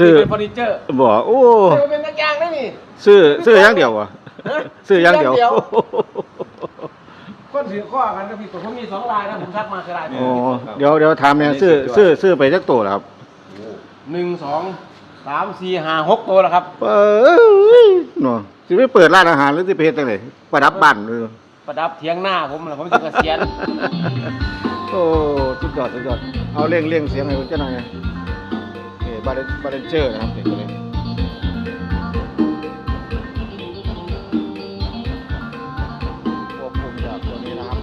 ซื้อเป็นเฟอร์นิเจอร์บอกโอ้เออเป็นตะแกรงได้นี่ ซื้อซื้ออย่างเดียวอะฮะซื้ออย่างเดียวคนถือข้อกันนะพี่ตัวผมมีสองลายนะผมทักมาคือลายโอ้เดี๋ยวเดี๋ยวทำเนี่ยซื้อซื้อซื้อไปจักตัวแล้วครับหนึ่งสองสามสี่ห้าหกตัวแล้วครับ เอ้ยเนาะสิไปเปิดร้านอาหารหรือสิไปเฮ็ดจังไดประดับบ้านเออประดับเทียงหน้าผมนะผมจะเกษียณ โอ้สุดยอดสุดยอดเอาเร่งเร่งเสียงให้คุณเจ้าหน่อยนะนี่ บาร์บาร์เจอร์นะครับนี่ตัวนี้ควบคุมจากตัวนี้นะครับ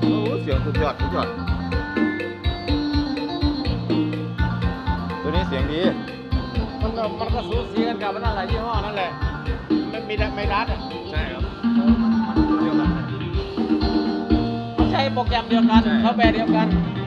โอ้เสียงสุดยอดสุดยอดตัวนี้เสียงดีมันก็มันก็สูสีกันกับมันอะไรยี่ห้อนั่นแหละมันมีไม่รัดอะใช่ครับมันใช้โปรแกรมเดียวกันเขาแบรนด์เดียวกันวัน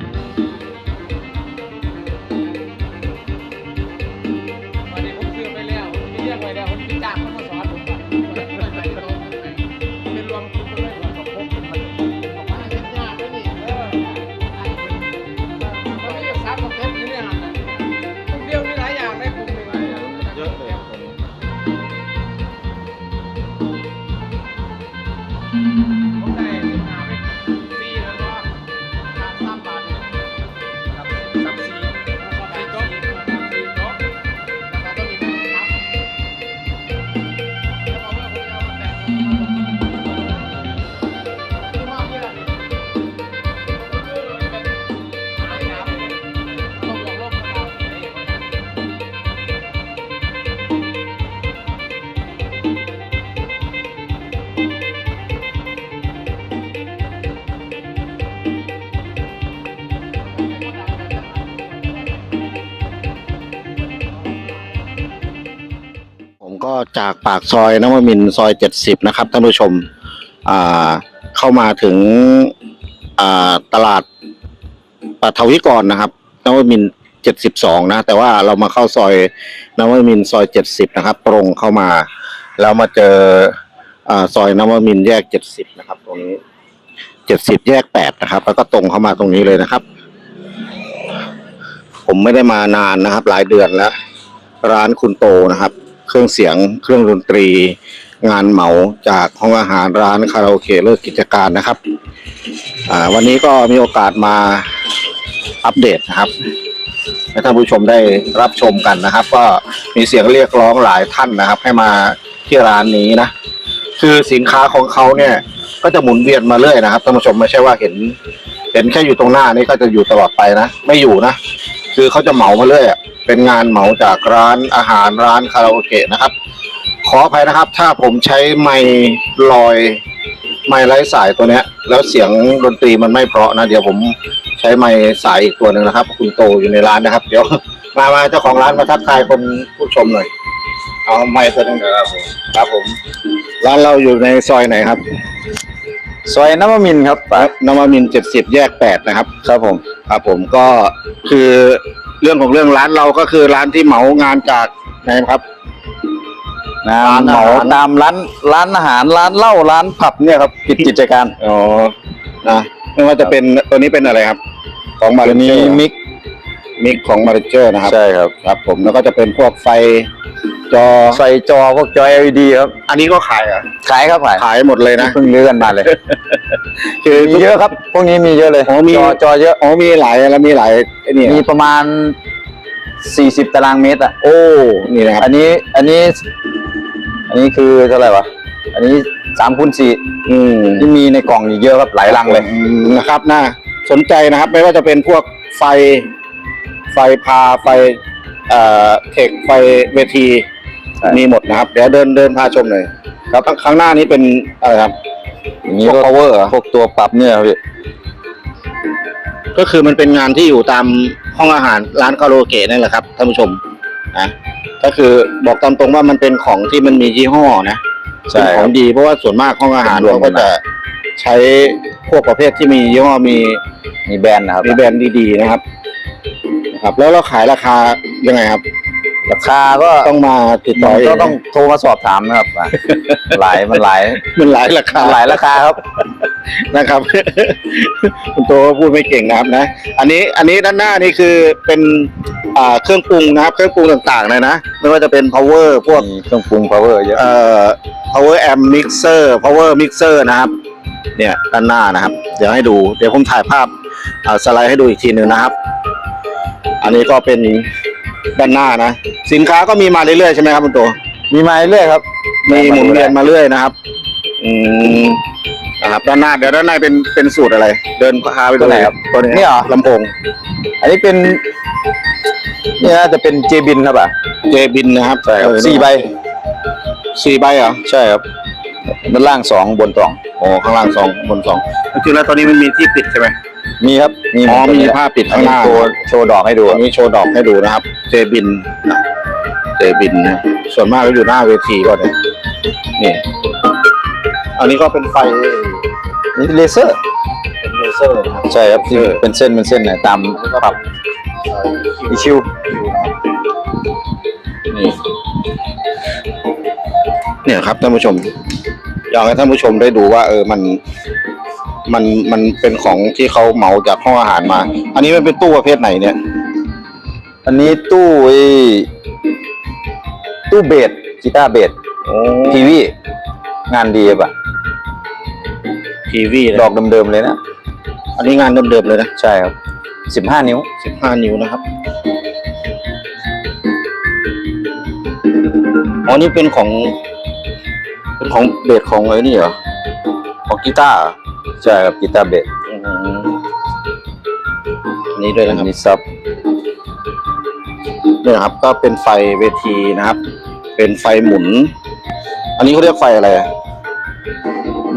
จากปากซอยนวมินซอยเจ็ดสิบนะครับท่านผู้ชมอ่าเข้ามาถึงอ่าตลาดปฐวิกรนะครับนวมินเจ็ดสิบสองนะ แต่ว่าเรามาเข้าซอยนวมินซอยเจ็ดสิบนะครับ ตรงเข้ามา แล้วมาเจออ่าซอยนวมินแยกเจ็ดสิบนะครับ ตรงนี้เจ็ดสิบแยกแปดนะครับ แล้วก็ตรงเข้ามาตรงนี้เลยนะครับ ผมไม่ได้มานานนะครับ หลายเดือนแล้ว ร้านคุณโตนะครับ เครื่องเสียง เครื่องดนตรี งานเหมาจากห้องอาหารร้านคาราโอเกะเลิกกิจการนะครับวันนี้ก็มีโอกาสมาอัปเดตนะครับให้ท่านผู้ชมได้รับชมกันนะครับ ก็มีเสียงเรียกร้องหลายท่านนะครับ ให้มาที่ร้านนี้นะคือสินค้าของเขาเนี่ย ก็จะหมุนเวียนมาเรื่อยนะครับท่านผู้ชมไม่ใช่ว่าเห็น เห็นแค่อยู่ตรงหน้านี่ก็จะอยู่ตลอดไปนะ ไม่อยู่นะ คือเขาจะเหมามาเรื่อย เป็นงานเหมาจากร้านอาหารร้านคาราโอเกะนะครับ ขออภัยนะครับ ถ้าผมใช้ไมค์ลอยไมค์ไร้สายตัวเนี้ย แล้วเสียงดนตรีมันไม่เพราะนะ เดี๋ยวผมใช้ไมค์สายอีกตัวหนึ่งนะครับ คุณโตอยู่ในร้านนะครับ เดี๋ยวมามาเจ้าของร้านมาทักทายคนผู้ชมหน่อย เอาไมค์ตัวหนึงครับผมครับผม ร้านเราอยู่ในซอยไหนครับ ซอยนวมินทร์ครับ นวมินเจ็ดสิบแยกแปดนะครับ ครับผม ครับผมก็คือ เรื่องของเรื่องร้านเราก็คือร้านที่เหมางานจากไหนครับนะร้านเหมาอาหารตามร้านร้านอาหารร้านเหล้าร้านผับเนี่ยครับปิดกิจการอ๋อนะไม่ว่าจะเป็นตัวนี้เป็นอะไรครับ ของมาตัริวเจนี้อร์มิก มิกของมาริเจอร์นะครับใช่ครับ ครับ ผมแล้วก็จะเป็นพวกไฟจอไฟจอพวกจอ LED ครับ อันนี้ก็ขายเหรอะขายครับขายขายหมดเลยนะ เพิ่งเลื่อนมาเลยคือมีเยอะครับ พวกนี้มีเยอะเลยอ๋อมี จอจอเยอะ อ๋อมีหลายแล้วมีหลายไอ้นี่มีประมาณ 40 ตารางเมตรอะ โอ้นี่นะครับอันนี้อันนี้ อันนี้คือเท่าไหร่วะ อันนี้สามคูณสี่อืมที่มีในกล่องอีกเยอะครับหลายลังเลย อืมนะครับน่าสนใจนะครับ ไม่ว่าจะเป็นพวกไฟ ไฟพาไฟเอ่อเทคไฟเวทีใช่มีหมดนะครับ เดี๋ยวเดินเดินพาชมหน่อยครับข้างหน้านี้เป็นอะไรครับอย่างนี้พวกก็ power เหรอพวกตัวปรับเนี่ยครับพี่ก็คือมันเป็นงานที่อยู่ตามห้องอาหารร้านคาราโอเกะนั่นแหละครับท่านผู้ชมนะก็คือบอกตามตรงว่ามันเป็นของที่มันมียี่ห้อนะใช่เป็นคขรัอบงดีเพราะว่าส่วนมากห้องอาหารเป็นรวมเขาก็จะใช้พวกประเภทที่มียี่ห้อมีมีแบรนด์นะครับมีแบรนด์ดีๆนะครับนะ ครับ แล้วเราขายราคายังไงครับ ราคาก็ต้องมาติดต่อเก็ต้องโทรมาสอบถามนะครับอะหลายมันหลายมันหลายราคา หลายราคาครับ นะครับ คุณโตก็พูดไม่เก่งนะครับนะ อันนี้อันนี้ด้านหน้านี่คือเป็นอ่าเครื่องปรุงนะครับ เครื่องปรุงต่างๆเลยนะ ไม่ว่าจะเป็น power พวกมีเครื่องปรุง power เยอะเอ่อ power amp mixer power mixer นะครับ เนี่ยด้านหน้านะครับ เดี๋ยวให้ดู เดี๋ยวผมถ่ายภาพอ่าสไลด์ให้ดูอีกทีหนึ่งนะครับ อันนี้ก็เป็นด้านหน้านะ สินค้าก็มีมาเรื่อยๆใช่ไหมครับคุณโตมีมาเรื่อยๆครับมีหมุนเวียนมาเรื่อยนะครับ อืมนะครับด้านหน้าเดี๋ยวด้านในเป็นเป็นสูตรอะไร เดินพาไปดูตัวไหนครับตัวนี้นี่เหรอลำโพงอันนี้เป็นนี่น่าจะเป็นเจบินครับอะเจบินนะครับใช่ครับเออสี่ใบสี่ใบเหรอใช่ครับด้านล่างสองบนสองโอ้ข้างล่างสองบนสองจริงๆแล้วตัวนี้มันมีที่ปิดใช่ไหม มีครับมีอ๋อตัวมีนี้แหละผ้าปิดอันข้างหนี้น้า โชว์โชว์ดอกให้ดูอันนี้โชว์ดอกให้ดูนะครับ เจบินนะเจบินนะส่วนมากก็อยู่หน้าเวทีก่อนเนี่ยนี่อันนี้ก็เป็นไฟนี่เลเซอร์เป็นเลเซอร์นะครับใช่ครับที่เออเป็นเส้นเป็นเส้นนะตามปรับอีชิวนี่เนี่ยครับท่านผู้ชมอยากให้ท่านผู้ชมได้ดูว่า เออมัน มันมันเป็นของที่เขาเหมาจากห้องอาหารมา อันนี้มันเป็นตู้ประเภทไหนเนี่ย อันนี้ตู้ไอ้ตู้เบสกีตาร์เบสโอ้ทีวีงานดีป่ะทีวีดอกเดิมๆเลยนะ อันนี้งานเดิมๆเลยนะ ใช่ครับสิบห้านิ้วสิบห้านิ้วนะครับอ๋อนี่เป็นของ เป็นของเบสของไอ้นี่เหรอของกีตาร์เหรอ ใช่ครับกีตาร์เบสอืมอันนี้ด้วยนะครับมีซับเนี่ยนะครับก็เป็นไฟเวทีนะครับ เป็นไฟหมุน อันนี้เขาเรียกไฟอะไรอะ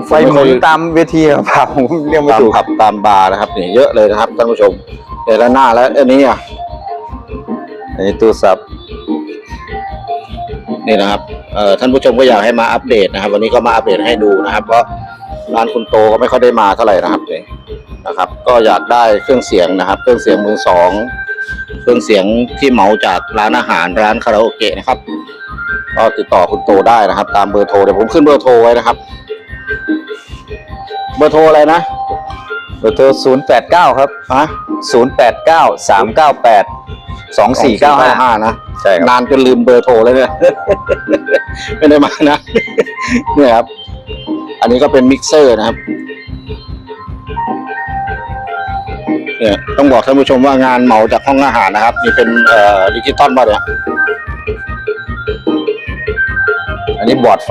ไฟหมุนตามเวทีครับผมเรียกไม่ตามถูกผับตามบาร์นะครับนี่เยอะเลยนะครับท่านผู้ชมเดี๋ยวด้านหน้าแล้วอันนี้อะอันนี้ตู้ซับนี่นะครับเอ่อท่านผู้ชมก็อยากให้มาอัปเดตนะครับ วันนี้ก็มาอัปเดตให้ดูนะครับ เพราะ ร้านคุณโตก็ไม่ค่อยได้มาเท่าไหร่นะครับนี่นะครับ ก็อยากได้เครื่องเสียงนะครับ เครื่องเสียงมือสองเครื่องเสียงที่เหมาจากร้านอาหารร้านคาราโอเกะนะครับ ก็ติดต่อคุณโตได้นะครับ ตามเบอร์โทรเดี๋ยวผมขึ้นเบอร์โทรไว้นะครับ เบอร์โทรอะไรนะเบอร์โทรศูนย์แปดเก้าครับฮะศูนย์แปดเก้าสามเก้าแปดสองสี่เก้าห้านะ ใช่ครับ นานจนลืมเบอร์โทรแล้วเนี่ย ไม่ได้มานะ เนี่ยครับ อันนี้ก็เป็นมิกเซอร์นะครับ เนี่ยต้องบอกท่านผู้ชมว่างานเหมาจากห้องอาหารนะครับนี่เป็นเอ่อดิจิตอลป่ะเนี่ยอันนี้บอร์ดไฟ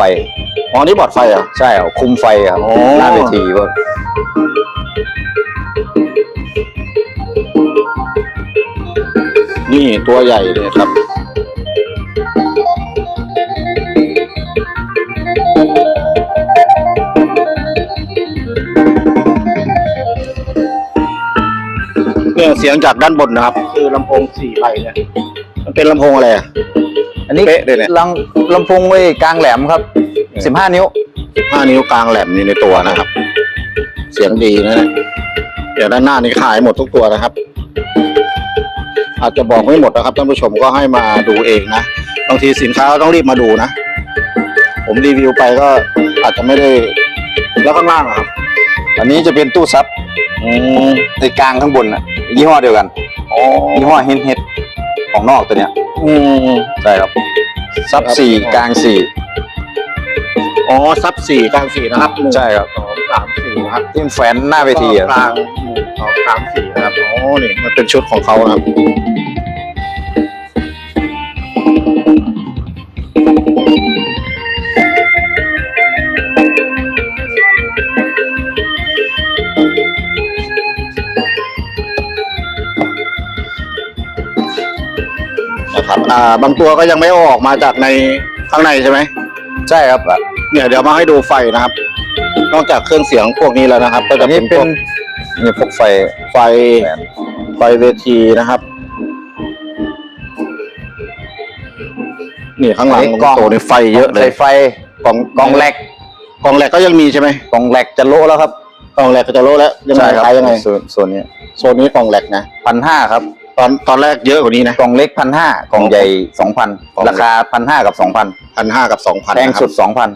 อ๋อนี่บอร์ดไฟเหรอะใช่ครับคุมไฟครับอ๋อหน้าเวทีว่านี่ตัวใหญ่เลยครับ สียงจากด้านบนนะครับ คือลำโพงสี่ใบเนี่ยมันเป็นลำโพงอะไรอะอันนี้เป๊ะเลยเนี่ย ลำลำโพงไว้กลางแหลมครับสิบห้านิ้วห้านิ้วกลางแหลมนี่ในตัวนะครับ เสียงดีนะเนี่ยเดี๋ยวด้านหน้านี่ขายหมดทุกตัวนะครับ อาจจะบอกไม่หมดนะครับท่านผู้ชมก็ให้มาดูเองนะบางทีสินค้าก็ต้องรีบมาดูนะ ผมรีวิวไปก็อาจจะไม่ได้แล้วข้างล่างอะครับ อันนี้จะเป็นตู้ซับอืมในกลางข้างบนน่ะ ยี่ห้อเดียวกันอ๋อยี่ห้อเฮนเฮดของนอกตัวเนี้ยอืมใช่ครับซับครับสี่กลางสี่อ๋อซับสี่กลางสี่นะครับหนึ่งใช่ครับสองสามสี่นะครับที่แฝนหน้าเวทีอะกลางหนึ่งสองสามสี่นะครับอ๋อนี่มันเป็นชุดของเขานะครับ อ่าบางตัวก็ยังไม่เอาออกมาจากในข้างในใช่ไหมใช่ครับอะเนี่ยเดี๋ยวมาให้ดูไฟนะครับ นอกจากเครื่องเสียงพวกนี้แล้วนะครับ ก็อัจะนเป็นี้นพเป็วนกนี่พวกไฟไฟแฝนไฟเวทีนะครับ นี่ข้างหลังอันนี้กล้องโตในไฟเยอะเลยไฟกล่องกล่องแหลกกล่องแหลกก็ยังมีใช่ไหมกล่องแหลกจะโละแล้วครับกล่องแหลกก็จะโลแล้วยังไงใช่ครับขายยังไงส่วนส่วนนี้โซนนี้กล่องแหลกนะพันห้าครับ ตอนตอนแรกเยอะกว่านี้นะ กล่องเล็กพันห้ากล่องใหญ่สองพันกล่องเล็ก ราคาพันห้ากับสองพันพันห้ากับสองพันแพงสุดสองพัน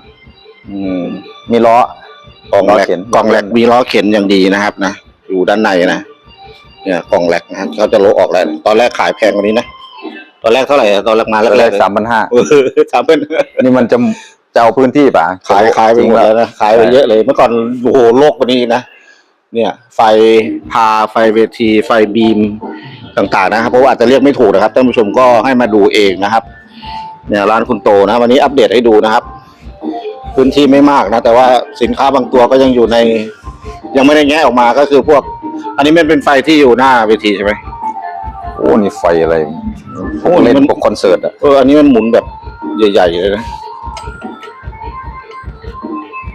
อืมมีล้อ กล่องแหลกล้อเข็น กล่องแหลกมีล้อเข็นอย่างดีนะครับนะอยู่ด้านในนะเนี่ยกล่องแหลกนะครับเขาจะโลออกแล้วตอนแรกขายแพงกว่านี้นะตอนแรกเท่าไหร่อะตอนแรกมาก็แรเลกยๆสามพันห้าเออสามพัน นี่มันจะจะเอาพื้นที่ป่ะขายขายไปจริงหมดแล้แล้ววนะขายไปเยอะเลยเมื่อก่อนโอ้โหโลกกว่านี้นะเนี่ย ไฟพาไฟเวที ไฟบีม ต่างๆนะครับเพราะว่าอาจจะเรียกไม่ถูกนะครับท่านผู้ชมก็ให้มาดูเองนะครับ เนี่ยร้านคุณโตนะวันนี้อัปเดตให้ดูนะครับ พื้นที่ไม่มากนะ แต่ว่าสินค้าบางตัวก็ยังอยู่ใน ยังไม่ได้แงะออกมาก็คือพวก อันนี้มันเป็นไฟที่อยู่หน้าเวทีใช่ไหมโอ้นี่ไฟอะไรโอ้โอ้นี่เล่นมันพวกคอนเสิร์ตอะเอออันนี้มันหมุนแบบใหญ่ๆเลยนะ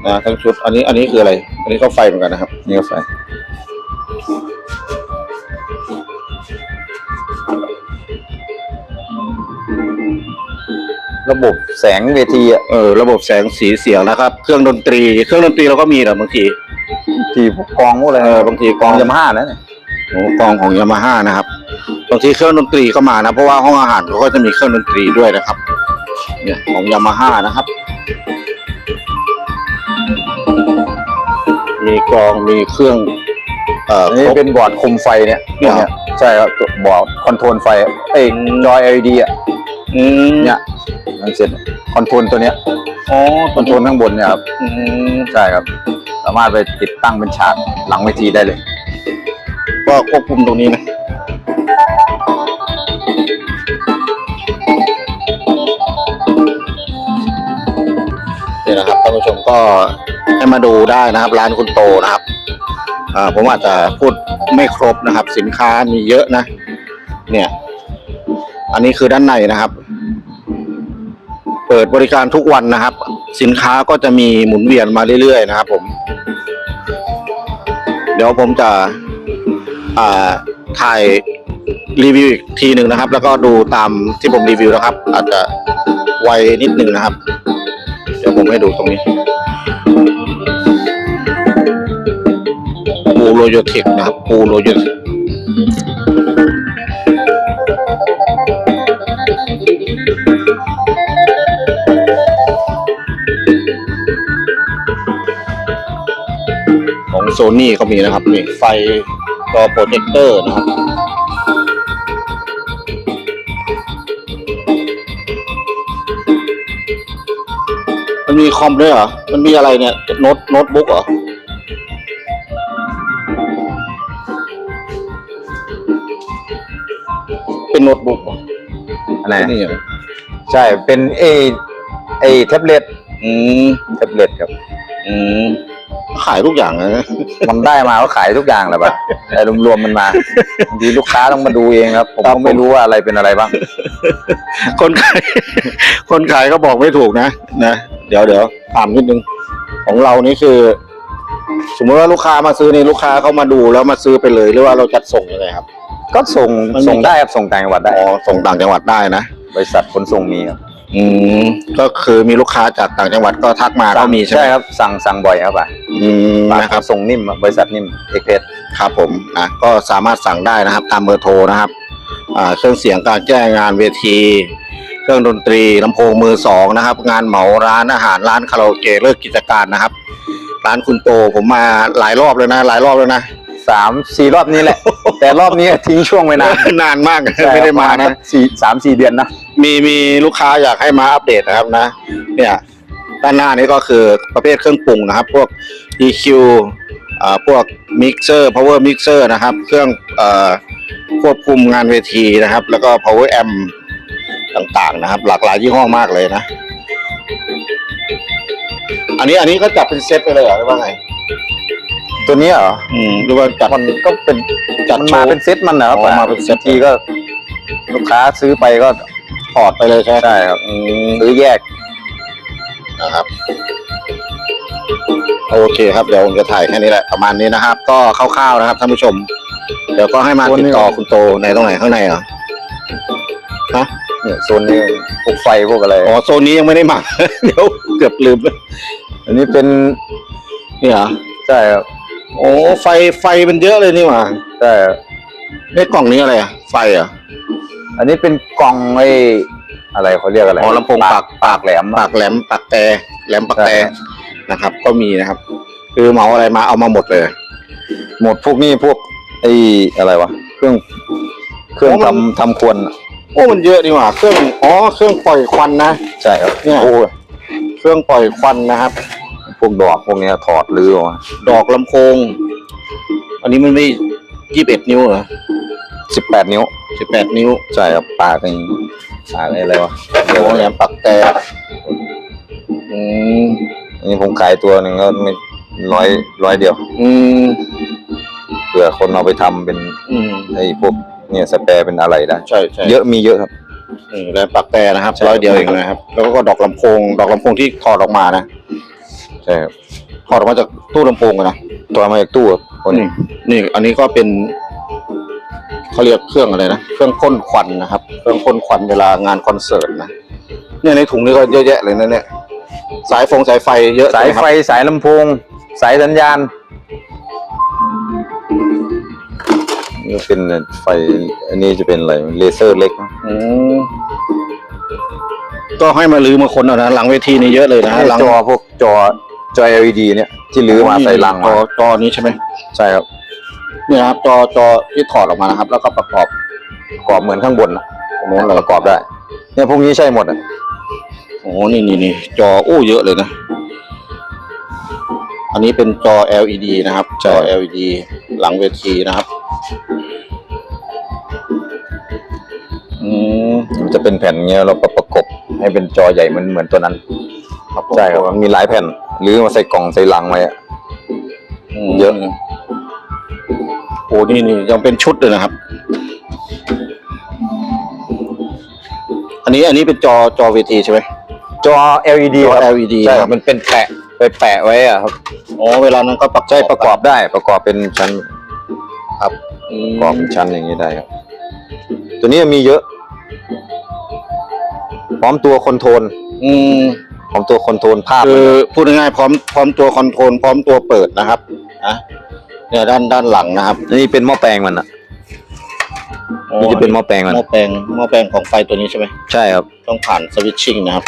นะทั้งชุดอันนี้อันนี้คืออะไร อันนี้ก็ไฟเหมือนกันนะครับ นี่ก็ไฟ ระบบแสงเวทีอะเออระบบแสงสีเสียงนะครับ เครื่องดนตรี เครื่องดนตรีเราก็มีนะบางที ที่พวกกองพวกอะไรเออบางทีกกออง งยามาฮ่านะเนี่ยโอ้กองของยามาฮ่านะครับบางทีเครื่องดนตรีก็มานะ เพราะว่าห้องอาหารเขาก็จะมีเครื่องดนตรีด้วยนะครับ เนี่ยของยามาฮ่านะครับ มีกลองมีเครื่อง เอ่ออันนี้ครบ เป็นบอร์ดคุมไฟเนี่ยเนี่ยเนี่ย ใช่ครับตัวบอร์ดคอนโทรลไฟเอ้ยจอย LED อะอืมเนี่ย มันเสร็จคอนโทรลตัวเนี้ยอ๋อคอนโทรลข้างบนเนี่ยครับอืมใช่ครับ สามารถไปติดตั้งเป็นฉากหลังเวทีได้เลย ก็ควบคุมตรงนี้นะ นี่นะครับท่านผู้ชมก็ให้มาดูได้นะครับ ร้านคุณโตนะครับอ่าผมอาจจะพูดไม่ครบนะครับ สินค้ามีเยอะนะ เนี่ย อันนี้คือด้านในนะครับ เปิดบริการทุกวันนะครับ สินค้าก็จะมีหมุนเวียนมาเรื่อยๆนะครับ ผม เดี๋ยวผมจะอ่าถ่ายรีวิวอีกทีหนึ่งนะครับ แล้วก็ดูตามที่ผมรีวิวนะครับ อาจจะไวนิดหนึ่งนะครับ เดี๋ยวผมให้ดูตรงนี้ปูโรโยเทคนะครับปูโรโยเทค โซนี่ก็มีนะครับนี่ไฟจอโปรเจคเตอร์นะครับมันมีคอมด้วยเหรอ มันมีอะไรเนี่ยโน้ตโน้ตบุ๊กเหรอเป็นโน้ตบุ๊กเหรออะไรนี่เหรอใช่เป็นเอไอแท็บเล็ตอืมแท็บเล็ตครับ อืม ขายทุกอย่างเลยนะมันได้มาก็ขายทุกอย่างแหละปะแต่รวมๆมันมาบางทีลูกค้าต้องมาดูเองครับ ผมครัก็บไม่รู้ว่าอะไรเป็นอะไรบ้าง คนขาย คนขายก็บอกไม่ถูกนะนะเดี๋ยวเดี๋ยวถามนิดนึง ของเรานี่คือ สมมติว่าลูกค้ามาซื้อนี่ลูกค้าเขามาดูแล้วมาซื้อไปเลย หรือว่าเราจัดส่งยังไงครับ ก็ส่งมันมีส่งได้ครับส่งต่างจังหวัดได้อ๋อส่งต่างจังหวัดได้นะบริษัทขนส่งมีครับ อืมก็คือมีลูกค้าจากต่างจังหวัดก็ทักมาก็มีใช่ไหมครับสั่งสั่งบ่อยครับอะอืมนะนะคครัรับบส่งนิ่มอะบริษัทนิ่มเอกเพชรครับผมนะก็สามารถสั่งได้นะครับ ตามเบอร์โทรนะครับ อ่าเครื่องเสียงการแจ้งงานเวที เครื่องดนตรีลำโพงมือสองนะครับ งานเหมาร้านอาหารร้านคาราโอเกะเลิกกิจการนะครับ ร้านคุณโตผมมาหลายรอบแล้วนะ หลายรอบแล้วนะ สามสี่รอบนี้แหละ แต่รอบนี้ทิ้งช่วงไปนานนานมากไม่ได้มานะ สี่สามสี่เดือนนะ มีมีลูกค้าอยากให้มาอัปเดตนะครับนะ เนี่ยด้านหน้านี้ก็คือประเภทเครื่องปรุงนะครับ พวก EQ อ่าพวกมิกเซอร์ power mixer นะครับ เครื่องเอ่อควบคุมงานเวทีนะครับ แล้วก็ power amp ต่างๆนะครับ หลากหลายยี่ห้อมากเลยนะ อันนี้อันนี้ก็จับเป็นเซตไปเลยเหรอหรือว่าไง ตัวนี้เหรออืมหรือว่าจัด มันก็เป็นจัดมันโชมาว์เป็นเซตมันนะครับอ๋อมาเป็นเซ็ตบงทีก็ ลูกค้าซื้อไปก็ ถอดไปเลยใช่ไหมใช่ครับอืมซื้อแยกนะครับ โอเคครับเดี๋ยวผมจะถ่ายแค่นี้แหละประมาณนี้นะครับ ก็คร่าวๆนะครับท่านผู้ชม เดี๋ยวก็ให้มาติดต่อคุณโตในตรงไหนข้างในเหรอฮะเนี่ยโซนนี้พวกไฟพวกอะไรอ๋อโซนนี้ยังไม่ได้มา เดี๋ยวเกือบลืมเลยอันนี้เป็นนี่เหรอใช่ครับโอ้ไฟไฟมันเยอะเลยนี่หว่าใช่ครับไอ้กล่องนี้อะไรอะไฟเหรอะ อันนี้เป็นกล่องไอ้อะไรเขาเรียกอะไรอ๋อลำโพงปากปากแหลมปากแหลมปากแต่แหลมปากแต่ใช่ครับนะครับ ก็มีนะครับ คือเหมาอะไรมาเอามาหมดเลย หมดพวกนี้พวกไอ้อะไรวะเครื่องเครื่องโอ้มันทำทำควนอะโอ้มันเยอะดีกว่าเครื่องอ๋อเครื่องปล่อยควันนะใช่ครับเนี่ยโอ้ยเครื่องปล่อยควันนะครับ พวกดอกพวกเนี้ยถอดรื้อออกมาดอกลำโพงอันนี้มันไม่ยี่สิบเอ็ดนิ้วเหรอสิบแปดนิ้ว สิบแปดนิ้ว ใช่ครับปากไอ้ปากไอ้อะไรวะโอ้แหลมปักแต่อืมอันนี้ผมขายตัวหนึ่งก็ไม่ร้อยร้อยเดียว อืมเผื่อคนเอาไปทำเป็นอืมไอ้พวกเนี่ยสแปรเป็นอะไรได้ ใช่ใช่เยอะมีเยอะครับ อืมแหลมปักแต่นะครับใช่ ร้อยเดียวเองนะครับ แล้วก็ดอกลำโพง ดอกลำโพงที่ถอดออกมานะใช่ครับถอดออกมาจากตู้ลำโพงอะนะตัวมาจากตู้ครับคนนี่นี่อันนี้ก็เป็น เขาเรียกเครื่องอะไรนะ เครื่องพ่นควันนะครับ เครื่องพ่นควันเวลางานคอนเสิร์ตนะ เนี่ยในถุงนี้ก็เยอะแยะเลยนะเนี่ย สายฟงสายไฟเยอะสายใช่หมครับไฟสายลำโพง สายสัญญาณ นี่เป็นไฟ อันนี้จะเป็นอะไร เลเซอร์เล็กอืมก็ให้มาลื้อมาคนเอานะ หลังเวทีนี่เยอะเลยนะหลังจอพวกจอจอ LED เนี่ย ที่ลื้อมาใส่ลังจมาอจอนี้ใช่ไหม ใช่ครับ เนี่ยครับ จอจอที่ถอดออกมานะครับ แล้วก็ประกอบประกอบเหมือนข้างบนนะตรงโน้นเลยประกอบได้ เนี่ยพวกนี้ใช่หมดอะโอ้โหนี่นี่นี่จออู้เยอะเลยนะ อันนี้เป็นจอ LED นะครับ จอ LED หลังเวทีนะครับ อืมมันจะเป็นแผ่นเงี้ยเราก็ประกบให้เป็นจอใหญ่เหมือนเหมือนตัวนั้นครับผมใช่ครับมันมีหลายแผ่น หรือมาใส่กล่องใส่ลังไว้อะมเยอะ โอ้นี่นี่ยังเป็นชุดเลยนะครับ อันนี้อันนี้เป็นจอจอเวทีใช่ไหม จอ LED จอ ครับ LED ใช่คครัรับบมันเป็นแปะไปแปะไว้อะครับอ๋อเวลานั้นก็ประใช่ประกอบได้ประกอบเป็นชั้นครับประกอบเป็นชั้นอย่างนี้ได้ครับ ตัวนี้มีเยอะ พร้อมตัวคอนโทรลอืมพร้อมตัวคอนโทรลภาพคือพูดง่ายๆพร้อมพร้อมตัวคอนโทรลพร้อมตัวเปิดนะครับนะ เนี่ยด้านด้านหลังนะครับนี่เป็นหม้อแปลงมันอะ นี่จะเป็นหม้อแปลงมัน หม้อแปลงหม้อแปลงของไฟตัวนี้ใช่ไหมใช่ครับ ต้องผ่านสวิตชิ่งนะครับ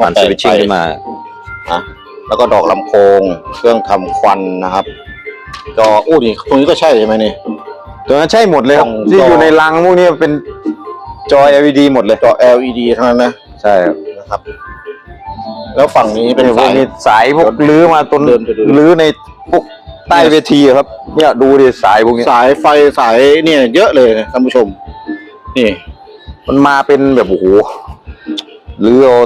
ผ่านสวิตชิ่งขึ้นมานะแล้วก็ดอกลำโพงเครื่องทำควันนะครับจออู้นี่ตรงนี้ก็ใช่ใช่ไหมนี่ตัวนั้นใช่หมดเลยครับของที่จอออยู่ในรังพวกนี้เป็นจอ LED หมดเลยจอ LED เท่านั้นนะใช่ครับนะครับ แล้วฝั่งนี้เป็นเนี่ยพวสากยนี้สายพวกลื้อมาต้นเดินไปดูลื้อในพวก ใต้เวทีอะครับ เนี่ยดูดิสายพวกนี้สายไฟสายเนี่ยเยอะเลยนะท่านผู้ชม นี่ มันมาเป็นแบบโอ้โหหรือเอา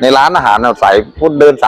ในร้านอาหารอะสายพวกเดินสาย